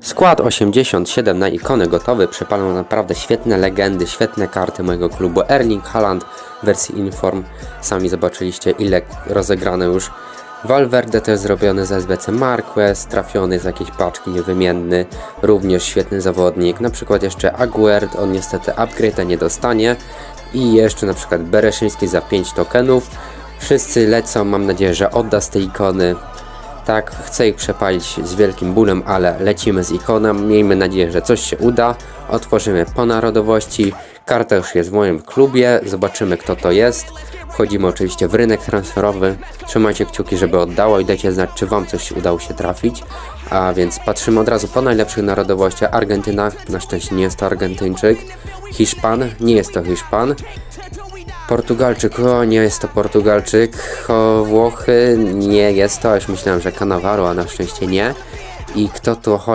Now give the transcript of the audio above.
Skład 87 na ikony gotowy, przypalą naprawdę świetne legendy, świetne karty mojego klubu. Erling Haaland w wersji Inform, sami zobaczyliście ile rozegrane już. Valverde też zrobiony z SBC Marquez, trafiony z jakiejś paczki niewymienny, również świetny zawodnik. Na przykład jeszcze Aguerd, on niestety upgrade'a nie dostanie. I jeszcze na przykład Bereszyński za 5 tokenów. Wszyscy lecą, mam nadzieję, że odda z tej ikony. Tak, chcę ich przepalić z wielkim bólem, ale lecimy z ikoną. Miejmy nadzieję, że coś się uda. Otworzymy po narodowości. Karta już jest w moim klubie. Zobaczymy, kto to jest. Wchodzimy oczywiście w rynek transferowy. Trzymajcie kciuki, żeby oddało i dajcie znać, czy Wam coś udało się trafić. A więc patrzymy od razu po najlepszych narodowościach. Argentyna, na szczęście nie jest to Argentyńczyk. Hiszpan, nie jest to Hiszpan. Portugalczyk, o nie jest to Portugalczyk. O, Włochy, nie jest to, a już myślałem, że Cannavaro, a na szczęście nie. I kto tu